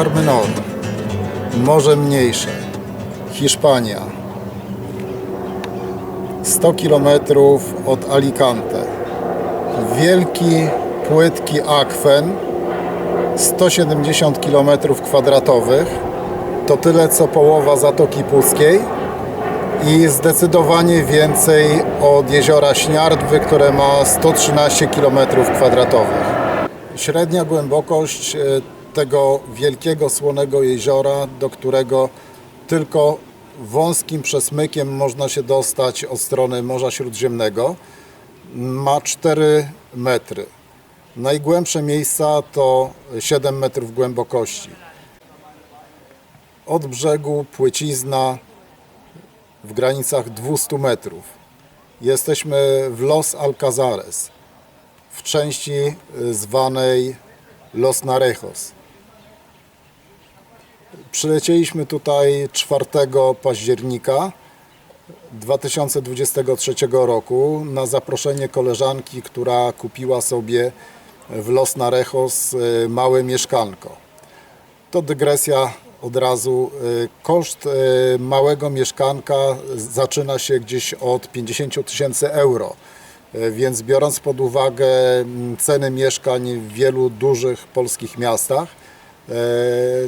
Mar Menor, Morze Mniejsze, Hiszpania. 100 km od Alicante. Wielki, płytki akwen, 170 km kwadratowych. To tyle co połowa Zatoki Puskiej i zdecydowanie więcej od jeziora Śniardwy, które ma 113 km kwadratowych. Średnia głębokość e, tego wielkiego słonego jeziora, do którego tylko wąskim przesmykiem można się dostać od strony Morza Śródziemnego, ma 4 metry. Najgłębsze miejsca to 7 metrów głębokości. Od brzegu płycizna w granicach 200 metrów. Jesteśmy w Los Alcazares, w części y, zwanej Los Narejos. Przylecieliśmy tutaj 4 października 2023 roku na zaproszenie koleżanki, która kupiła sobie w Los Narejos y, małe mieszkanko. To dygresja od razu. Y, Koszt y, małego mieszkanka zaczyna się gdzieś od 50 tysięcy euro. Więc biorąc pod uwagę mm, ceny mieszkań w wielu dużych polskich miastach,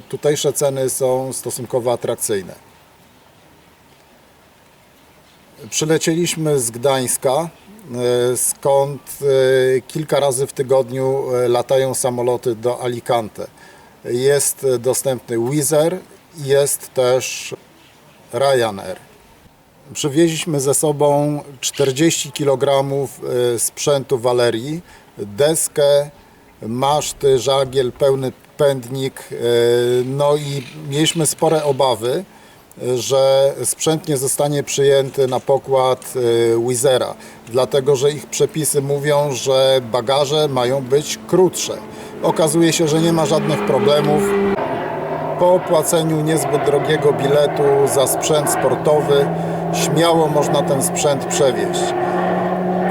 tutejsze ceny są stosunkowo atrakcyjne. Przylecieliśmy z Gdańska, e, skąd e, kilka razy w tygodniu e, latają samoloty do Alicante. Jest e, dostępny Wizz jest też Ryanair. Przywieźliśmy ze sobą 40 kg sprzętu Walerii, deskę, maszty, żagiel, pełny pędnik. e, No i mieliśmy spore obawy, że sprzęt nie zostanie przyjęty na pokład e, Wizera, dlatego że ich przepisy mówią, że bagaże mają być krótsze. Okazuje się, że nie ma żadnych problemów. Po opłaceniu niezbyt drogiego biletu za sprzęt sportowy śmiało można ten sprzęt przewieźć.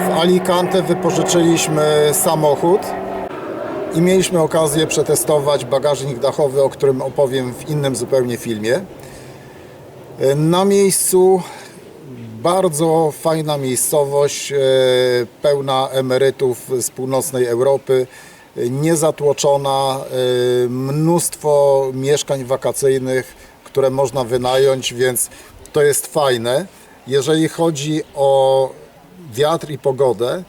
W Alicante wypożyczyliśmy samochód i mieliśmy okazję przetestować bagażnik dachowy, o którym opowiem w innym zupełnie filmie. Na miejscu bardzo fajna miejscowość, e, pełna emerytów z północnej Europy, e, niezatłoczona, e, mnóstwo mieszkań wakacyjnych, które można wynająć, więc to jest fajne. Jeżeli chodzi o wiatr i pogodę,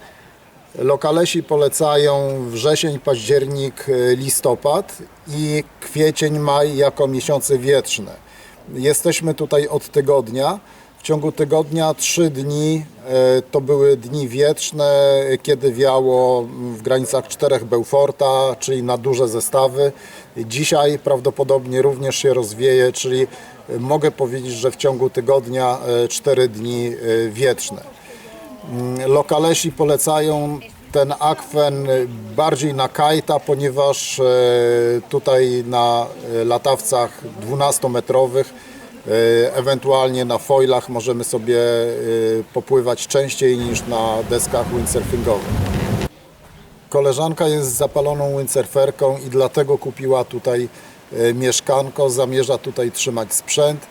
Lokalesi polecają wrzesień, październik, e, listopad i kwiecień, maj jako miesiące wietrzne. Jesteśmy tutaj od tygodnia. W ciągu tygodnia trzy dni e, to były dni wietrzne, kiedy wiało w granicach czterech Beauforta, czyli na duże zestawy. Dzisiaj prawdopodobnie również się rozwieje, czyli e, mogę powiedzieć, że w ciągu tygodnia cztery dni wietrzne. Lokalesi polecają ten akwen bardziej na kajta, ponieważ e, tutaj na e, latawcach 12-metrowych, e, ewentualnie na foilach możemy sobie popływać częściej niż na deskach windsurfingowych. Koleżanka jest zapaloną windsurferką i dlatego kupiła tutaj mieszkanko, zamierza tutaj trzymać sprzęt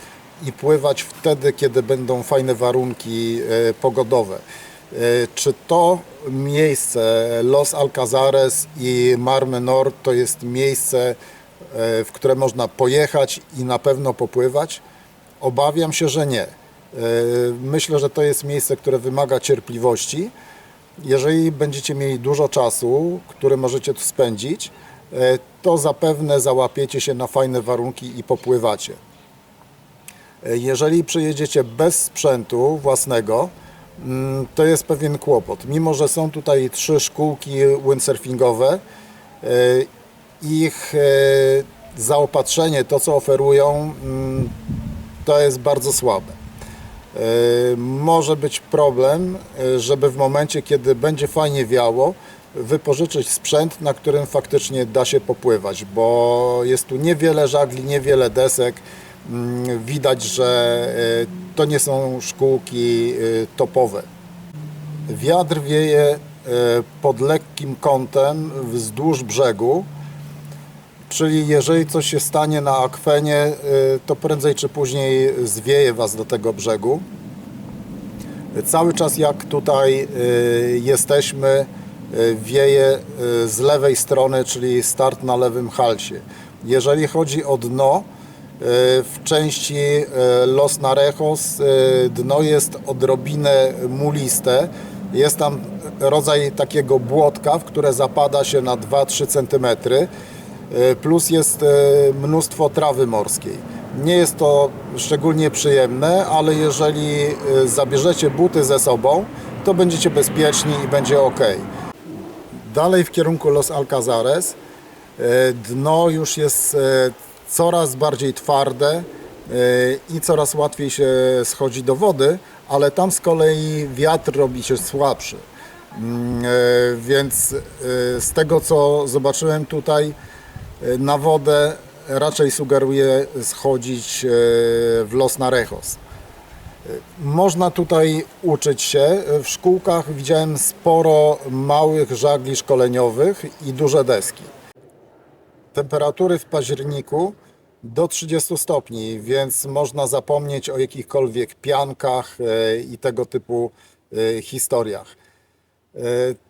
i pływać wtedy, kiedy będą fajne warunki e, pogodowe. E, Czy to miejsce Los Alcazares i Mar Menor to jest miejsce, e, w które można pojechać i na pewno popływać? Obawiam się, że nie. Myślę, że to jest miejsce, które wymaga cierpliwości. Jeżeli będziecie mieli dużo czasu, który możecie tu spędzić, to zapewne załapiecie się na fajne warunki i popływacie. Jeżeli przyjedziecie bez sprzętu własnego, mm, to jest pewien kłopot. Mimo, że są tutaj trzy szkółki windsurfingowe, e, ich e, zaopatrzenie, to co oferują, mm, to jest bardzo słabe. E, Może być problem, żeby w momencie, kiedy będzie fajnie wiało, wypożyczyć sprzęt, na którym faktycznie da się popływać, bo jest tu niewiele żagli, niewiele desek. Mm, Widać, że e, to nie są szkółki e, topowe. Wiatr wieje e, pod lekkim kątem wzdłuż brzegu. Czyli jeżeli coś się stanie na akwenie, to prędzej czy później zwieje Was do tego brzegu. Cały czas jak tutaj jesteśmy, wieje z lewej strony, czyli start na lewym halsie. Jeżeli chodzi o dno, w części y, Los Narejos y, dno jest odrobinę muliste. Jest tam rodzaj takiego błotka, w które zapada się na 2-3 cm. Plus jest mnóstwo trawy morskiej. Nie jest to szczególnie przyjemne, ale jeżeli zabierzecie buty ze sobą, to będziecie bezpieczni i będzie ok. Dalej w kierunku Los Alcazares. E, Dno już jest e, coraz bardziej twarde e, i coraz łatwiej się schodzi do wody, ale tam z kolei wiatr robi się słabszy. Mm, e, Więc e, z tego co zobaczyłem tutaj na wodę raczej sugeruję schodzić w Los Narejos. Można tutaj uczyć się. W szkółkach widziałem sporo małych żagli szkoleniowych i duże deski. Temperatury w październiku do 30 stopni, więc można zapomnieć o jakichkolwiek piankach e, i tego typu e, historiach. E,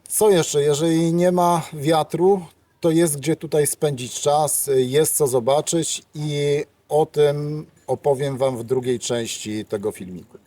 Co jeszcze? Jeżeli nie ma wiatru, to jest gdzie tutaj spędzić czas, jest co zobaczyć i o tym opowiem Wam w drugiej części tego filmiku.